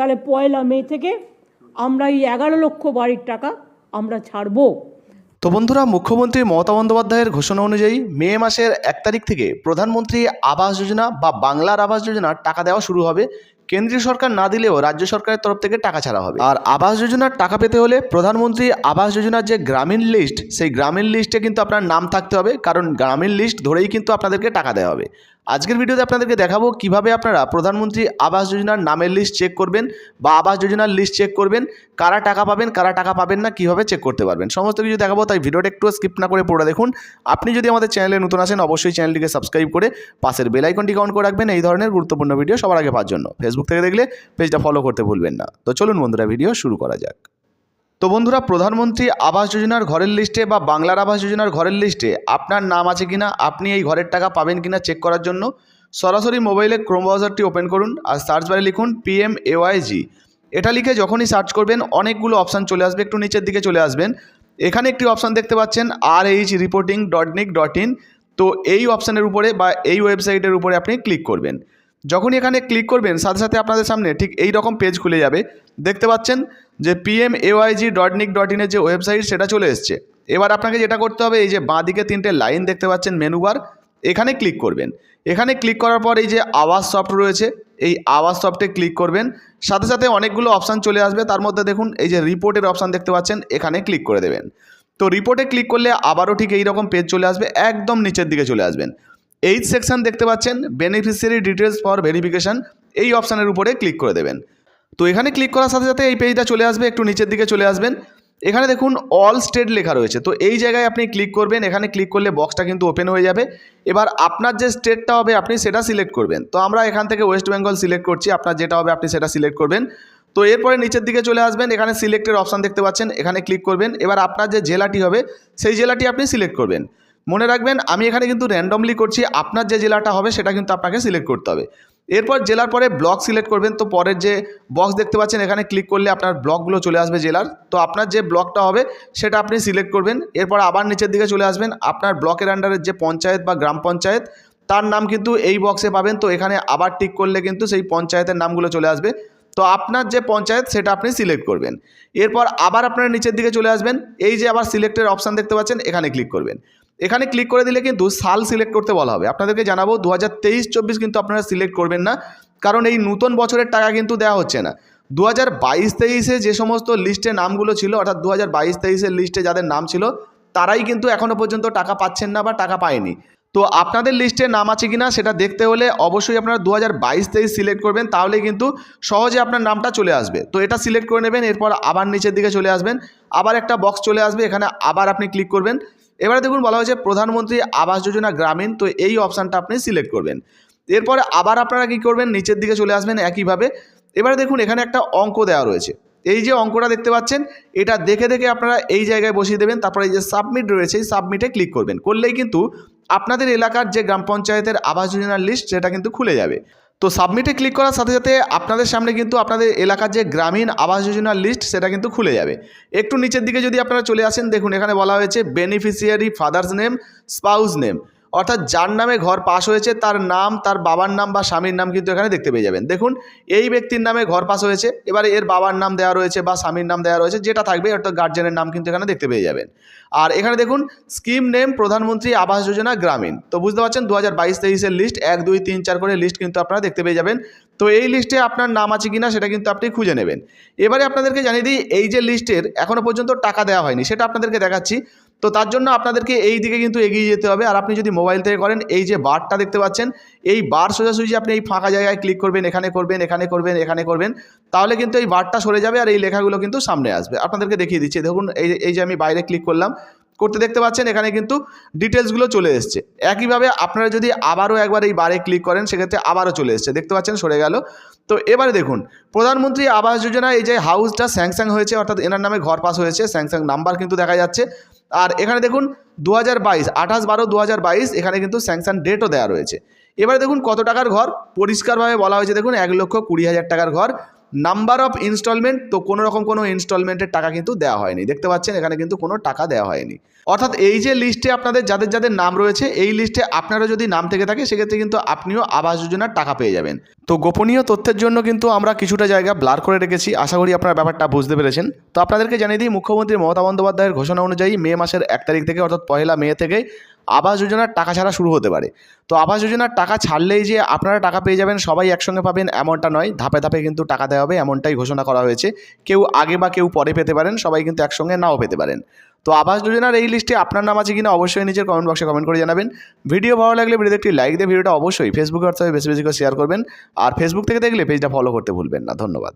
তাহলে পয়লা মে থেকে আমরা এই এগারো লক্ষ বাড়ির টাকা আমরা ছাড়বো। তো বন্ধুরা, মুখ্যমন্ত্রী মমতা বন্দ্যোপাধ্যায়ের ঘোষণা অনুযায়ী মে মাসের এক তারিখ থেকে প্রধানমন্ত্রী আবাস যোজনা বা বাংলার আবাস যোজনার টাকা দেওয়া শুরু হবে। কেন্দ্রীয় সরকার না দিলেও রাজ্য সরকারের তরফ থেকে টাকা ছাড়া হবে। আর আবাস যোজনার টাকা পেতে হলে প্রধানমন্ত্রী আবাস যোজনার যে গ্রামীণ লিস্ট, সেই গ্রামীণ লিস্টে কিন্তু আপনার নাম থাকতে হবে। কারণ গ্রামীণ লিস্ট ধরেই কিন্তু আপনাদেরকে টাকা দেওয়া হবে। আজকের ভিডিওতে আপনাদেরকে দেখাবো কীভাবে আপনারা প্রধানমন্ত্রী আবাস যোজনার নামের লিস্ট চেক করবেন বা আবাস যোজনার লিস্ট চেক করবেন, কারা টাকা পাবেন, কারা টাকা পাবেন না, কীভাবে চেক করতে পারবেন। সমস্ত কিছু দেখাবো, তাই ভিডিওটা একটু স্কিপ না করে পুরো দেখুন। আপনি যদি আমাদের চ্যানেলে নতুন আসেন, অবশ্যই চ্যানেলটিকে সাবস্ক্রাইব করে পাশের বেল আইকনটি অন করে রাখবেন। এই ধরনের গুরুত্বপূর্ণ ভিডিও সবার আগে পাওয়ার জন্য। ফেসবুক থেকে দেখলে পেজটা ফলো করতে ভুলবেন না। তো চলুন বন্ধুরা ভিডিও শুরু করা যাক। তো বন্ধুরা, প্রধানমন্ত্রী আবাস যোজনার ঘরের লিস্টে বা বাংলার আবাস যোজনার ঘরের লিস্টে আপনার নাম আছে কিনা, আপনি এই ঘরের টাকা পাবেন কিনা চেক করার জন্য সরাসরি মোবাইলে ক্রোম ব্রাউজারটি ওপেন করুন আর সার্চ বারে লিখুন পিএম এওয়াইজি এটা লিখে যখনই সার্চ করবেন, অনেকগুলো অপশান চলে আসবে, একটু নিচের দিকে চলে আসবেন। এখানে একটি অপশান দেখতে পাচ্ছেন R H reporting dot NIC dot in তো এই অপশানের উপরে বা এই ওয়েবসাইটের উপরে আপনি ক্লিক করবেন। যখনই এখানে ক্লিক করবেন, সাথে সাথে আপনাদের সামনে ঠিক এই রকম পেজ খুলে যাবে। দেখতে পাচ্ছেন যে PM AYG dot NIC dot ইনের যে ওয়েবসাইট সেটা চলে এসছে। এবার আপনাকে যেটা করতে হবে, এই যে বাঁ দিকে তিনটে লাইন দেখতে পাচ্ছেন মেনু বার এখানে ক্লিক করবেন। এখানে ক্লিক করার পর এই যে আওয়াজ সফট রয়েছে, এই আওয়াজ সফটে ক্লিক করবেন। সাথে সাথে অনেকগুলো অপশান চলে আসবে, তার মধ্যে দেখুন, এই যে রিপোর্টের অপশান দেখতে পাচ্ছেন, এখানে ক্লিক করে দেবেন। তো রিপোর্টে ক্লিক করলে আবারও ঠিক এই রকম পেজ চলে আসবে, একদম নিচের দিকে চলে আসবেন। এইচ সেকশন দেখতে পাচ্ছেন বেনিফিশিয়ারি ডিটেলস ফর ভেরিফিকেশন এই অপশানের উপরে ক্লিক করে দেবেন। তো এখানে ক্লিক করার সাথে সাথে এই পেজটা চলে আসবে, একটু নিচের দিকে চলে আসবেন। এখানে দেখুন অল স্টেট লেখা রয়েছে। তো এই জায়গায় আপনি ক্লিক করবেন, এখানে ক্লিক করলে বক্সটা কিন্তু ওপেন হয়ে যাবে। এবার আপনার যে স্টেটটা হবে, আপনি সেটা সিলেক্ট করবেন। তো আমরা এখান থেকে ওয়েস্ট বেঙ্গল সিলেক্ট করছি, আপনার যেটা হবে, আপনি সেটা সিলেক্ট করবেন। তো এরপরে নিচের দিকে চলে আসবেন, এখানে সিলেক্টের অপশান দেখতে পাচ্ছেন, এখানে ক্লিক করবেন। এবার আপনার যে জেলাটি হবে, সেই জেলাটি আপনি সিলেক্ট করবেন। মনে রাখবেন, আমি এখানে কিন্তু র্যান্ডমলি করছি, আপনার যে জেলাটা হবে সেটা কিন্তু আপনাকে সিলেক্ট করতে হবে। এরপর জেলার পরে ব্লক সিলেক্ট করবেন, তো পরের যে বক্স দেখতে পাচ্ছেন, এখানে ক্লিক করলে আপনার ব্লকগুলো চলে আসবে জেলার। তো আপনার যে ব্লকটা হবে, সেটা আপনি সিলেক্ট করবেন। এরপর আবার নিচের দিকে চলে আসবেন, আপনার ব্লকের আন্ডারের যে পঞ্চায়েত বা গ্রাম পঞ্চায়েত, তার নাম কিন্তু এই বক্সে পাবেন। তো এখানে আবার টিক করলে কিন্তু সেই পঞ্চায়েতের নামগুলো চলে আসবে। তো আপনার যে পঞ্চায়েত, সেটা আপনি সিলেক্ট করবেন। এরপর আবার আপনারা নিচের দিকে চলে আসবেন। এই যে আবার সিলেক্টের অপশান দেখতে পাচ্ছেন, এখানে ক্লিক করবেন। এখানে ক্লিক করে দিলে কিন্তু সাল সিলেক্ট করতে বলা হবে। আপনাদেরকে জানাব দু হাজার তেইশ, চব্বিশ কিন্তু আপনারা সিলেক্ট করবেন না, কারণ এই নতুন বছরের টাকা কিন্তু দেওয়া হচ্ছে না। দু হাজার বাইশ তেইশে যে সমস্ত লিস্টে নামগুলো ছিল, অর্থাৎ দু হাজার বাইশ তেইশের লিস্টে যাদের নাম ছিল, তারাই কিন্তু এখনও পর্যন্ত টাকা পাচ্ছেন না বা টাকা পায়নি। তো আপনাদের লিস্টে নাম আছে কি না সেটা দেখতে হলে অবশ্যই আপনারা দু হাজার বাইশ তেইশ সিলেক্ট করবেন, তাহলে কিন্তু সহজে আপনার নামটা চলে আসবে। তো এটা সিলেক্ট করে নেবেন, এরপর আবার নিচের দিকে চলে আসবেন, আবার একটা বক্স চলে আসবে, এখানে আবার আপনি ক্লিক করবেন। এবারে দেখুন বলা হয়েছে প্রধানমন্ত্রী আবাস যোজনা গ্রামীণ, তো এই অপশানটা আপনি সিলেক্ট করবেন। এরপরে আবার আপনারা কী করবেন? নিচের দিকে চলে আসবেন একইভাবে। এবারে দেখুন এখানে একটা অঙ্ক দেওয়া রয়েছে। এই যে অঙ্কটা দেখতে পাচ্ছেন, এটা দেখে দেখে আপনারা এই জায়গায় বসিয়ে দেবেন, তারপরে এই যে সাবমিট রয়েছে, এই সাবমিটে ক্লিক করবেন। করলেই কিন্তু আপনাদের এলাকার যে গ্রাম পঞ্চায়েতের আবাস যোজনার লিস্ট সেটা কিন্তু খুলে যাবে। তো সাবমিটে ক্লিক করার সাথে সাথে আপনাদের সামনে কিন্তু আপনাদের এলাকার যে গ্রামীণ আবাস যোজনার লিস্ট সেটা কিন্তু খুলে যাবে। একটু নিচের দিকে যদি আপনারা চলে আসেন, দেখুন এখানে বলা হয়েছে beneficiary father's name spouse name অর্থাৎ যার নামে ঘর পাস হয়েছে, তার নাম, তার বাবার নাম বা স্বামীর নাম কিন্তু এখানে দেখতে পেয়ে যাবেন। দেখুন, এই ব্যক্তির নামে ঘর পাস হয়েছে, এবারে এর বাবার নাম দেওয়া রয়েছে বা স্বামীর নাম দেওয়া রয়েছে, যেটা থাকবে অর্থাৎ গার্জেনের নাম কিন্তু এখানে দেখতে পেয়ে যাবেন। আর এখানে দেখুন স্কিম নেম প্রধানমন্ত্রী আবাস যোজনা গ্রামীণ। তো বুঝতে পারছেন দু হাজার বাইশ তেইশের লিস্ট এক, দুই, তিন, চার করে লিস্ট কিন্তু আপনারা দেখতে পেয়ে যাবেন। তো এই লিস্টে আপনার নাম আছে কিনা সেটা কিন্তু আপনি খুঁজে নেবেন। এবারে আপনাদেরকে জানিয়ে দিই, এই যে লিস্টের এখনও পর্যন্ত টাকা দেওয়া হয়নি, সেটা আপনাদেরকে দেখাচ্ছি। তো তার জন্য আপনাদেরকে এই দিকে কিন্তু এগিয়ে যেতে হবে। আর আপনি যদি মোবাইল থেকে করেন, এই যে বারটা দেখতে পাচ্ছেন, এই বার সোজাসুজি আপনি এই ফাঁকা জায়গায় ক্লিক করবেন, এখানে করবেন এখানে করবেন এখানে করবেন, তাহলে কিন্তু এই বারটা সরে যাবে আর এই লেখাগুলো কিন্তু সামনে আসবে। আপনাদেরকে দেখিয়ে দিচ্ছি, দেখুন এই এই যে আমি বাইরে ক্লিক করলাম, করতে দেখতে পাচ্ছেন এখানে কিন্তু ডিটেলসগুলো চলে এসছে। একইভাবে আপনারা যদি আবারও একবার এই বারে ক্লিক করেন, সেক্ষেত্রে আবারও চলে এসছে। দেখতে পাচ্ছেন, সরে গেল। তো এবারে দেখুন, প্রধানমন্ত্রী আবাস যোজনা এই যে হাউসটা স্যাংশন হয়েছে, অর্থাৎ এনার নামে ঘর পাস হয়েছে স্যাংশন নাম্বার কিন্তু দেখা যাচ্ছে। আর এখানে দেখুন দু হাজার বাইশ, আঠাশ বারো দু হাজার বাইশ, এখানে কিন্তু স্যাংশন ডেটও দেওয়া রয়েছে। এবারে দেখুন কত টাকার ঘর? পরিষ্কারভাবে বলা হয়েছে দেখুন, এক লক্ষ কুড়ি হাজার টাকার ঘর। নাম্বার অফ ইনস্টলমেন্ট তো কোনো রকম কোনো ইনস্টলমেন্টের টাকা কিন্তু দেওয়া হয়নি। দেখতে পাচ্ছেন, এখানে কিন্তু কোনো টাকা দেওয়া হয়নি। অর্থাৎ এই যে লিস্টে আপনাদের যাদের যাদের নাম রয়েছে, এই লিস্টে আপনারও যদি নাম থেকে থাকে, সেক্ষেত্রে কিন্তু আপনিও আবাস যোজনার টাকা পেয়ে যাবেন। তো গোপনীয় তথ্যের জন্য কিন্তু আমরা কিছুটা জায়গা ব্লার করে রেখেছি। আশা করি আপনারা ব্যাপারটা বুঝতে পেরেছেন। তো আপনাদেরকে জানিয়ে দিই, মুখ্যমন্ত্রী মমতা বন্দ্যোপাধ্যায়ের ঘোষণা অনুযায়ী মে মাসের এক তারিখ থেকে, অর্থাৎ পয়লা মে থেকে আবাস যোজনার টাকা ছাড়া শুরু হতে পারে। তো আবাস যোজনার টাকা ছাড়লেই যে আপনারা টাকা পেয়ে যাবেন, সবাই একসঙ্গে পাবেন এমনটা নয়। ধাপে ধাপে কিন্তু টাকা দেওয়া হবে এমনটাই ঘোষণা করা হয়েছে। কেউ আগে বা কেউ পরে পেতে পারেন, সবাই কিন্তু একসঙ্গে নাও পেতে পারেন। তো আবাস যোজনার এই লিস্টে আপনার নাম আছে কিনা অবশ্যই নিচের কমেন্ট বক্সে কমেন্ট করে জানাবেন। ভিডিও ভালো লাগলে ভিডিওতে একটি লাইক দিয়ে ভিডিওটা অবশ্যই ফেসবুকে হোয়াটসঅ্যাপে বেশি বেশি করে শেয়ার করবেন। আর ফেসবুক থেকে দেখলে পেজটা ফলো করতে ভুলবেন না। ধন্যবাদ।